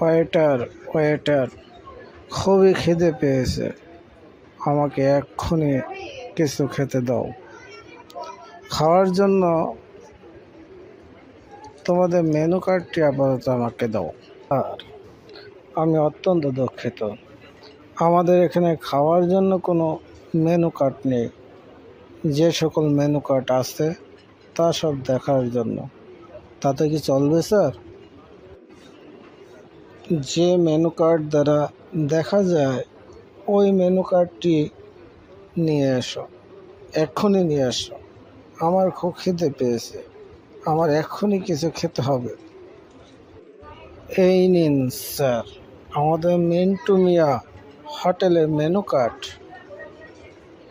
Waiter waiter খুবই খিদে পেয়েছে। আমাকে এক্ষুনি কিছু খেতে দাও। খাওয়ার জন্য তোমাদের মেনু কার্ডটি আপাতত আমাকে দাও। আর আমি অত্যন্ত দুঃখিত। আমাদের এখানে খাওয়ার জন্য কোনো মেনু কার্ড নেই। যে সকল মেনু কার্ড আছে, তা সব দেখার জন্য। তাতে কি চলবে, স্যার? যে মেনু কার্ড দ্বারা দেখা যায়, ওই মেনু কার্ডটি নিয়ে এসো। এক্ষুনি নিয়ে এসো আমার খুব খিদে পেয়েছে। আমার এক্ষুনি কিছু খেতে হবে। এই নিন, স্যার। আমাদের মিন্টু মিয়া হোটেলের মেনু কার্ড।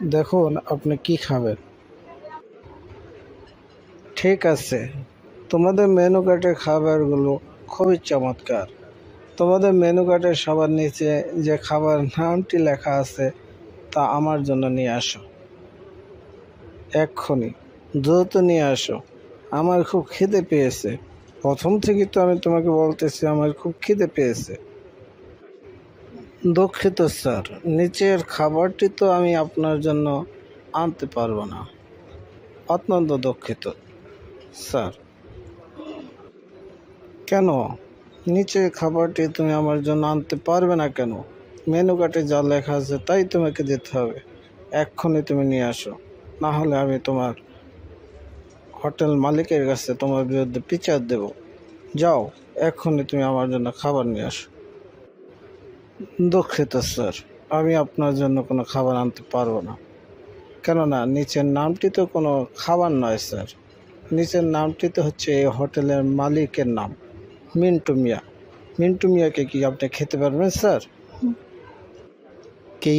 দেখুন আপনি কি খাবেন। ঠিক আছে। তোমাদের মেনু কার্ডের খাবারগুলো খুবই চমৎকার। তোমাদের মেনু কার্ডের সবার নিচে যে খাবার নামটি লেখা আছে, তা আমার জন্য নিয়ে আসো। এক্ষুনি, দ্রুত নিয়ে আসো। আমার খুব খিদে পেয়েছে। প্রথম থেকে তো আমি তোমাকে বলতেছি, আমার খুব খিদে পেয়েছে। দুঃখিত, স্যার। নিচের খাবারটি তো আমি আপনার জন্য আনতে পারব না। অত্যন্ত দুঃখিত, স্যার। কেন? নিচে খাবারটি তুমি আমার জন্য আনতে পারবে না কেন? মেনু কার্ডে যা লেখা আছে তাই তোমাকে দিতে হবে। এক্ষুনি তুমি নিয়ে আসো। না হলে আমি তোমার হোটেল মালিকের কাছে তোমার বিরুদ্ধে বিচার দেব। যাও, এক্ষুনি তুমি আমার জন্য খাবার নিয়ে আসো। দুঃখিত, স্যার। আমি আপনার জন্য কোনো খাবার আনতে পারব না। কেননা, নিচের নামটি তো কোনো খাবার নয়, স্যার। নিচের নামটি তো হচ্ছে এই হোটেলের মালিকের নাম। মিন্টু মিয়া মিন্টু মিয়াকে কি আপনি খেতে পারবেন স্যার কি